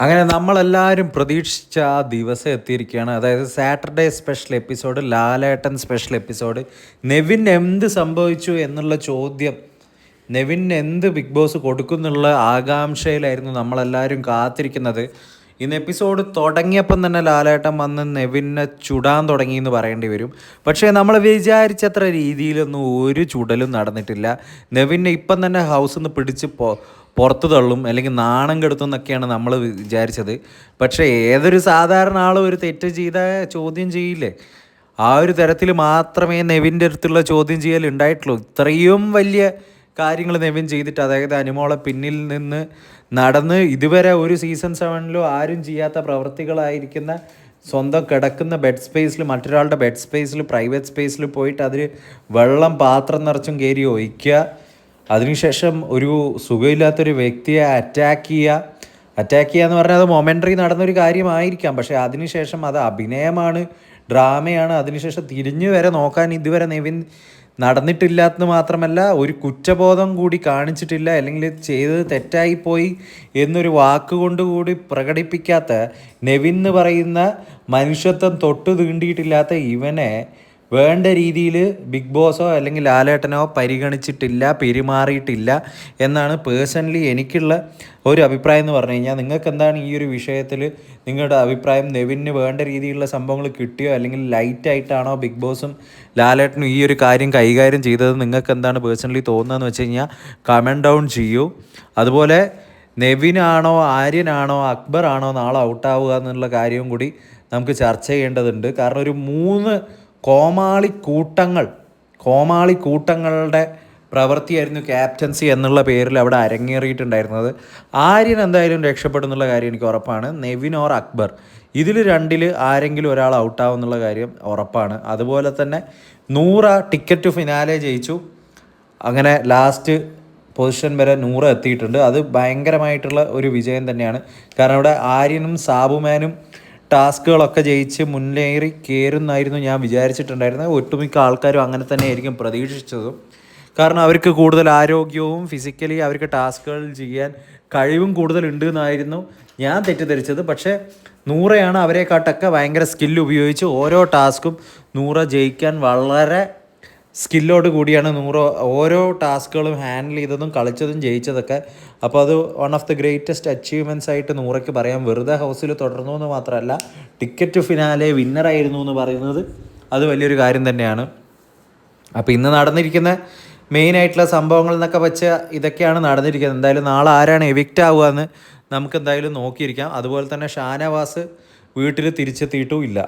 അങ്ങനെ നമ്മളെല്ലാവരും പ്രതീക്ഷിച്ച ആ ദിവസം എത്തിയിരിക്കുകയാണ്. അതായത് Saturday special episode Lalettan special episode. Nevin എന്ത് സംഭവിച്ചു എന്നുള്ള ചോദ്യം നെവിൻ എന്ത് ബിഗ് ബോസ് കൊടുക്കുന്നുള്ള ആകാംക്ഷയിലായിരുന്നു നമ്മളെല്ലാവരും കാത്തിരിക്കുന്നത്. ഇന്ന് എപ്പിസോഡ് തുടങ്ങിയപ്പം തന്നെ ലാലേട്ടൻ വന്ന് നെവിനെ ചുടാൻ തുടങ്ങി എന്ന് പറയേണ്ടി വരും. പക്ഷേ നമ്മൾ വിചാരിച്ചത്ര രീതിയിലൊന്നും ഒരു ചുടലും നടന്നിട്ടില്ല. നെവിനെ ഇപ്പം തന്നെ ഹൗസിൽ നിന്ന് പിടിച്ച് പോ പുറത്ത് തള്ളും അല്ലെങ്കിൽ നാണം കെടുത്തും എന്നൊക്കെയാണ് നമ്മൾ വിചാരിച്ചത്. പക്ഷേ ഏതൊരു സാധാരണ ആളും ഒരു തെറ്റ് ചെയ്ത ചോദ്യം ചെയ്യില്ലേ? ആ ഒരു തരത്തിൽ മാത്രമേ നെവിന്റെ അടുത്തുള്ള ചോദ്യം ചെയ്യൽ ഉണ്ടായിട്ടുള്ളൂ. ഇത്രയും വലിയ കാര്യങ്ങൾ നെവിൻ ചെയ്തിട്ട് അതായത് അനുമോളെ പിന്നിൽ നിന്ന് നടന്ന് ഇതുവരെ ഒരു സീസൺ സെവനിലും ആരും ചെയ്യാത്ത പ്രവൃത്തികളായിരിക്കുന്ന സ്വന്തം കിടക്കുന്ന ബെഡ് സ്പേസിൽ മറ്റൊരാളുടെ ബെഡ് സ്പേസിൽ പ്രൈവറ്റ് സ്പേസിൽ പോയിട്ട് അതിൽ വെള്ളം പാത്രം നിറച്ചും കയറി ഒഴിക്കുക. അതിനുശേഷം ഒരു സുഖമില്ലാത്തൊരു വ്യക്തിയെ അറ്റാക്ക് ചെയ്യുക. അറ്റാക്ക് ചെയ്യുക എന്ന് പറഞ്ഞാൽ അത് മൊമെന്ററി നടന്നൊരു കാര്യമായിരിക്കാം. പക്ഷേ അതിനുശേഷം അത് അഭിനയമാണ് ഡ്രാമയാണ് അതിനുശേഷം തിരിഞ്ഞു വരെ നോക്കാൻ ഇതുവരെ നെവിൻ നടന്നിട്ടില്ലാത്തത് മാത്രമല്ല ഒരു കുറ്റബോധം കൂടി കാണിച്ചിട്ടില്ല അല്ലെങ്കിൽ ചെയ്തത് തെറ്റായിപ്പോയി എന്നൊരു വാക്കുകൊണ്ട് കൂടി പ്രകടിപ്പിക്കാത്ത നെവിൻ എന്ന് പറയുന്ന മനുഷ്യത്വം തൊട്ട് തീണ്ടിയിട്ടില്ലാത്ത ഇവനെ വേണ്ട രീതിയിൽ ബിഗ് ബോസോ അല്ലെങ്കിൽ ലാലേട്ടനോ പരിഗണിച്ചിട്ടില്ല പെരുമാറിയിട്ടില്ല എന്നാണ് പേഴ്സണലി എനിക്കുള്ള ഒരു അഭിപ്രായം എന്ന് പറഞ്ഞു കഴിഞ്ഞാൽ നിങ്ങൾക്ക് എന്താണ് ഈ ഒരു വിഷയത്തിൽ നിങ്ങളുടെ അഭിപ്രായം? നെവിന് വേണ്ട രീതിയിലുള്ള സംഭവങ്ങൾ കിട്ടിയോ? അല്ലെങ്കിൽ ലൈറ്റ് ആയിട്ടാണോ ബിഗ് ബോസും ലാലേട്ടനും ഈ ഒരു കാര്യം കൈകാര്യം ചെയ്തത്? നിങ്ങൾക്ക് എന്താണ് പേഴ്സണലി തോന്നുന്നതെന്ന് വെച്ച് കഴിഞ്ഞാൽ കമന്റ് ഡൗൺ ചെയ്യൂ. അതുപോലെ നെവിനാണോ ആര്യനാണോ അക്ബർ ആണോ നാളെ ഔട്ടാവുക എന്നുള്ള കാര്യവും കൂടി നമുക്ക് ചർച്ച ചെയ്യേണ്ടതുണ്ട്. കാരണം ഒരു മൂന്ന് കോമാളി കൂട്ടങ്ങൾ കോമാളി കൂട്ടങ്ങളുടെ പ്രവൃത്തിയായിരുന്നു ക്യാപ്റ്റൻസി എന്നുള്ള പേരിൽ അവിടെ അരങ്ങേറിയിട്ടുണ്ടായിരുന്നത്. ആര്യൻ എന്തായാലും രക്ഷപ്പെടും എന്നുള്ള കാര്യം എനിക്ക് ഉറപ്പാണ്. നെവിൻ ഓർ അക്ബർ. ഇതിൽ രണ്ടിൽ ആരെങ്കിലും ഒരാൾ ഔട്ടാവും എന്നുള്ള കാര്യം ഉറപ്പാണ്. അതുപോലെ തന്നെ നൂറ ടിക്കറ്റ് ഫിനാലെ ജയിച്ചു. അങ്ങനെ ലാസ്റ്റ് പൊസിഷൻ വരെ നൂറ് എത്തിയിട്ടുണ്ട്. അത് ഭയങ്കരമായിട്ടുള്ള ഒരു വിജയം തന്നെയാണ്. കാരണം ഇവിടെ ആര്യനും സാബുമാനും ടാസ്കുകളൊക്കെ ജയിച്ച് മുന്നേറി കയറുന്നായിരുന്നു ഞാൻ വിചാരിച്ചിട്ടുണ്ടായിരുന്നത്. ഒട്ടുമിക്ക ആൾക്കാരും അങ്ങനെ തന്നെ ആയിരിക്കും പ്രതീക്ഷിച്ചതും. കാരണം അവർക്ക് കൂടുതൽ ആരോഗ്യവും ഫിസിക്കലി അവർക്ക് ടാസ്കുകൾ ചെയ്യാൻ കഴിവും കൂടുതൽ ഉണ്ട് എന്നായിരുന്നു ഞാൻ തെറ്റിദ്ധരിച്ചത്. പക്ഷേ നൂറയാണ് അവരെക്കാട്ടൊക്കെ ഭയങ്കര സ്കില്ല് ഉപയോഗിച്ച് ഓരോ ടാസ്കും നൂറ ജയിക്കാൻ വളരെ സ്കില്ലോട് കൂടിയാണ് നൂറ് ഓരോ ടാസ്കുകളും ഹാൻഡിൽ ചെയ്തതും കളിച്ചതും ജയിച്ചതൊക്കെ. അപ്പോൾ അത് one of the greatest achievements ആയിട്ട് നൂറയ്ക്ക് പറയാം. വെറുതെ ഹൗസിൽ തുടർന്നു എന്ന് മാത്രമല്ല ടിക്കറ്റ് ഫിനാലെ വിന്നറായിരുന്നു എന്ന് പറയുന്നത് അത് വലിയൊരു കാര്യം തന്നെയാണ്. അപ്പോൾ ഇന്ന് നടന്നിരിക്കുന്ന മെയിൻ ആയിട്ടുള്ള സംഭവങ്ങൾ എന്നൊക്കെ വെച്ച് ഇതൊക്കെയാണ് നടന്നിരിക്കുന്നത്. എന്തായാലും നാളെ ആരാണ് എവിക്റ്റ് ആവുക എന്ന് നമുക്ക് എന്തായാലും നോക്കിയിരിക്കാം. അതുപോലെ തന്നെ ഷാനവാസ് വീട്ടിൽ തിരിച്ചെത്തിയിട്ടും ഇല്ല.